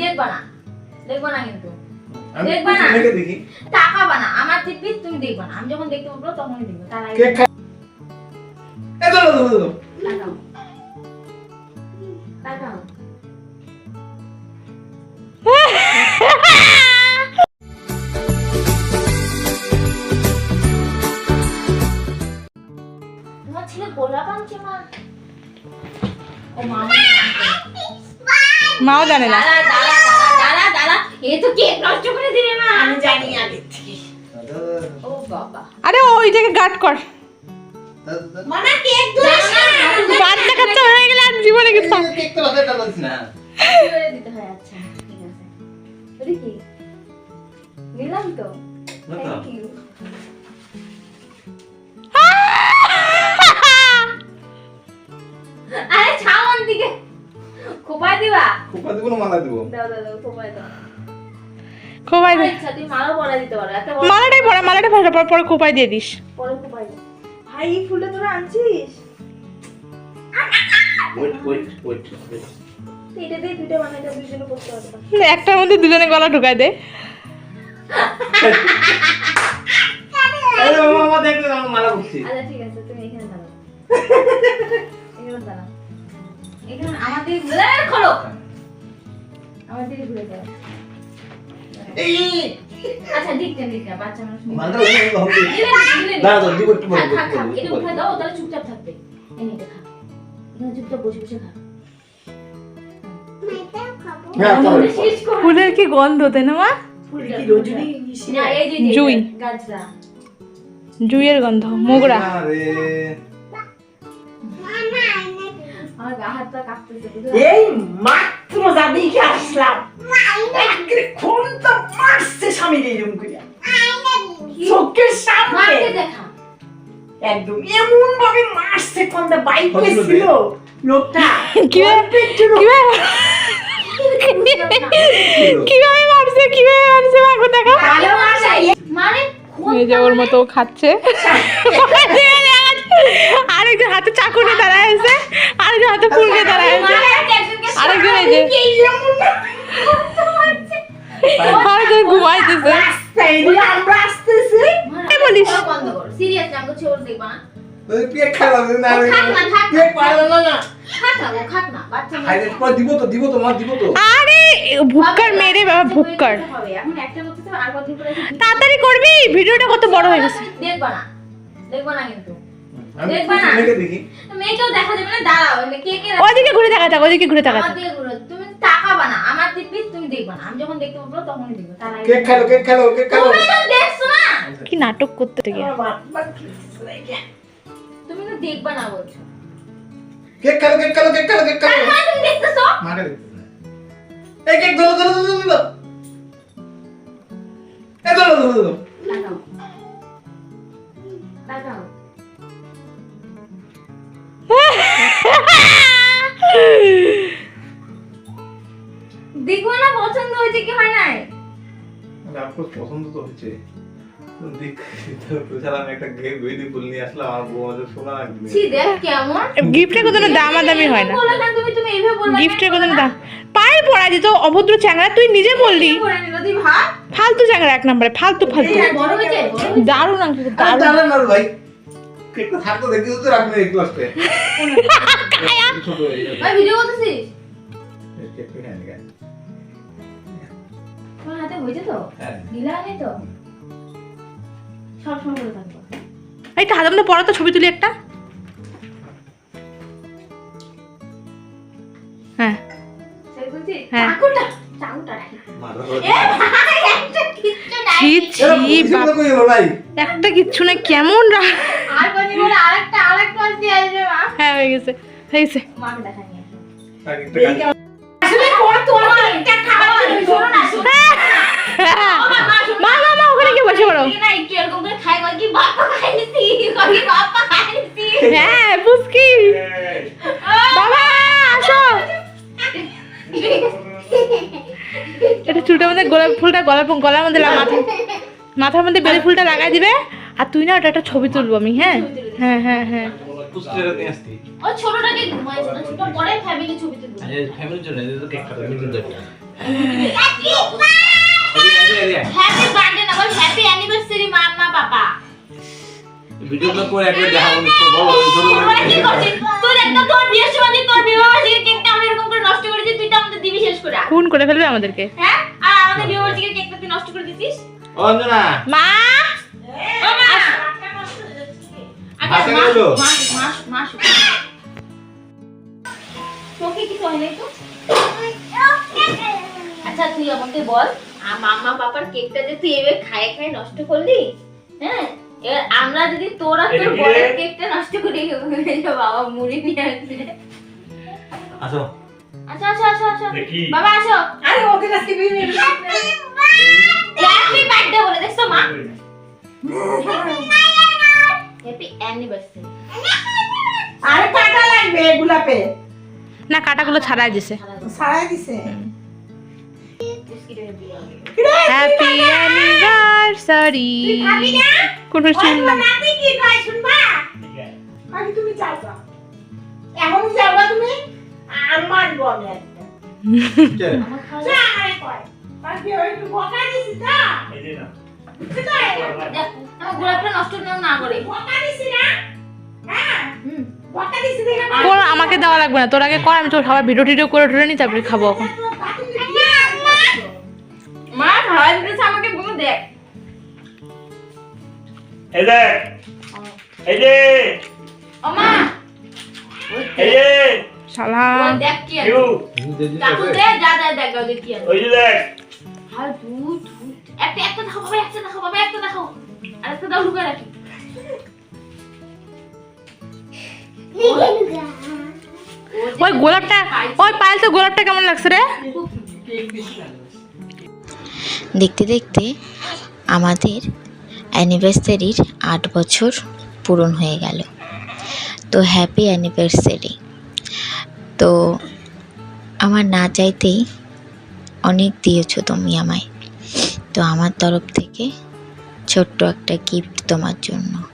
দেখবা না। দেখবা না কিন্তু। দেখবা না? দেখি। তাকাবা না আমার টিপি তুমি দেখবা না। আমি যখন দেখতে পাবো তখনই দেখব। তার আগে এ দাও দাও দাও, দাও তাকাও তাকাও দাও, ও বাবা। আরে ওই ওইটাকে গার্ড কর। না বাচ্চা কাচ্চা হয়ে গেলে আর জীবনে কিছু কেক তো দিবা? খোপা দিব না মালা দিব? দাও দাও দাও খোপায় দাও। খোপাই দে। আচ্ছা তুমি মালও পড়া দিতে পারো এত মালাটাই পড়া মালাটা পড়া পর পরে খোপাই দিয়ে দিস। পরে খোপায় ভাই এই ফুলটা তোরা আনছিস? ওয়েট ওয়েট ওয়েট এটা দিয়ে দুটো বানাইতে দুজনে করতে পারবে একটার মধ্যে দুজনে গলা ঢুকাই দে। আরে মামা মামা দেখলে মালা আচ্ছা ঠিক আছে তুমি এখানে দাঁড়াও। এখানে দাঁড়াও। এখানে আমার দিকে ঘুরে এই, খোলো আমার ঘুরে যাও। আচ্ছা দিক না বাচ্চা মানুষ নিয়ে। হবে। না, না। দাঁড়া, দাঁড়া, দিব একটু পরে, থাক, থাক, একটু থাক, পরে, এটা উঠে দাও তাহলে চুপচাপ থাকবে। এই নিতে খা এখানে চুপচাপ বসে বসে খা। পরে, পরে। শেষ করো। ফুলের কি গন্ধ তাই না মা? জুই। জুইয়ের গন্ধ মোগরা। এই মাত্র জাদিকে আসলাম? একরে তো মারছে এরকম করে চোখের সামনে। একদম এমন ভাবে মারছে কোনটা বাইকে ছিল লোকটা কীভাবে মারছে কীভাবে মারছে দেখা। মানে এই যে ওর মতো খাচ্ছে। আরেকজন হাতে চাকু নিয়ে দাঁড়ায় আছে আরেকজন হাতে ফুল নিয়ে দাঁড়ায় আছে। আরেকজন এই যে আরেকজন ঘুমাইতেছে। বলিস? দেখবা না আরে ভুক্কার মেরে বাবা ভুক্কার। তাড়াতাড়ি করবি ভিডিওটা কত বড় হয়ে গেছে। দেখবা না দেখবা না কিন্তু। দেখবা না? দেখি। মেয়েকেও দেখা যাবে না দাঁড়াও কে কে ওইদিকে ঘুরে দেখা যাক ওইদিকে ঘুরে দেখা আমার যাক তুমি তাকাবা না আমার তুমি দেখবা না। আমি যখন দেখতে পাবো তখনই দেখব তার আগে কেক খাইলো কেক খাইলো কেক খাইলো তুমি তো দেখছ না? কি নাটক করতে গিয়ে। তুমি তো দেখবা না বলছো। কেক খাইলো কেক খাইলো কেক খাইলো কেক তার তুমি দেখতেছো? মাকে দেখতেছে এই কেক ধরো ধরো ধরো ধরো এই ধরো ধরো ধরো। লাগবে ছি দেখ কেমন। গিফটের কোনো দামাদামি হয় না। গিফটের কোনো দাম পায়ে পড়া দিত অভদ্র চ্যাংড়া তুই নিজে বললি। ফালতু চ্যাংড়া এক নম্বরে ফালতু ফালতু। দারুণ আঙ্কেল দারুণ। ভাই। থাকতো দেখি তো রাখবে এই ক্লাসে হয়ে ভাই ভিডিও করতেছিস? না তোমার হাতে হয়েছে তো? হ্যাঁ। ঢিলা নেই তো? সব সময় করে থাকব। এই তো হাজার পড়া তো ছবি তুলি একটা। হ্যাঁ। হ্যাঁ। একটা কিচ্ছু না কেমন হ্যাঁ হয়ে গেছে হয়ে গেছে। মা, মা, মা ওখানে গিয়ে বসে পড়ো কি কি হ্যাঁ পুচকি বাবা আসো এটা চুলটার মধ্যে গোলাপ ফুলটা গলা গলার মধ্যে মাথা মাথার মধ্যে বেলি ফুলটা লাগাই দিবে আর তুই না ওটা একটা ছবি তুলবো আমি হ্যাঁ হ্যাঁ হ্যাঁ হ্যাঁ ছোটটাকে ছোট পরে ফ্যামিলি ছবি তুলবো ফ্যামিলির জন্য কেক কাটা হ্যাপি বার্থডে না বল হ্যাপি অ্যানিভার্সারি মাম্মা পাপা ভিডিওটা করে একবার দেখাবো নি বলো ওই ধরো তোরা কি করছিস তুই একদম তোর বিয়ের সময় তোর বিবাহ বার্ষিকীর কেকটা আমরা এরকম করে নষ্ট করে দিই তুই তো আমাদের দিবি শেষ করে। খুন করে ফেলবে আমাদেরকে? হ্যাঁ? আর আমাদের বিবাহ কেকটা তুই নষ্ট করে দিছিস। অঞ্জনা। মা! ও মা! আচ্ছা। মাস তোকে কিছু হয় নাই তো? আচ্ছা তুই আমাকে বল আ- মাম্মা পাপার কেকটা যে তুই এভাবে খায় খায় নষ্ট করলি? হ্যাঁ? এবার আমরা যদি তোরা তোর কি রে? বড়ের কেকটা নষ্ট করি বাবা মুড়ি নিয়ে আসছে আসো। আচ্ছা আচ্ছা আচ্ছা আচ্ছা। বাবা আসো। আরে ওদের আজকে বিয়ে হ্যাপি বার্থডে বলে দেখছ মা? হ্যাপি অ্যানিভার্সারি আরে কাটা লাগবে গোলাপে না কাটাগুলো ছাড়াই দিছে। সারাই দিছে। হ্যাপি অ্যানিভার্সারি কোনো শুন না নাতি কি শুনবা? তুমি যাও যাও এখন যাবা তুমি? আমার বলে একটা। আমার খাওয়া যা আরে কয় আজকে ওই একটু বকা দিছি তা? এই যে না। বুঝছ দেখ, আমার গোলাপটা নষ্ট যেন না করে। বকা দিছি না? হ্যাঁ? আমাকে দেওয়া লাগবে না। তোর আগে কর আমি তোর সবাই ভিডিও টিডিও করে টরে নি তারপরে খাব এখন। মা খাওয়া দিতেছে আমাকে বলে দেখ এই দেখ এই যে ও মা এই যে শালা ওই দেখ কি আছে ইউ কাকু দে যা যা দেখ ওদের কি আছে ওই যে দেখ আর দুধ দুধ একটা একটা দেখাও বাবা একটা দেখাও বাবা একটা দেখাও আর একটা দাও লুকায় রাখি ওই গোলাপটা ওই পায়েল তো গোলাপটা কেমন লাগছে রে দেখতে দেখতে আমাদের অ্যানিভার্সারির আট বছর পূরণ হয়ে গেল। তো হ্যাপি অ্যানিভার্সারি তো আমার না চাইতেই অনেক দিয়েছ তুমি আমায়। তো আমার তরফ থেকে ছোট্ট একটা গিফট তোমার জন্য।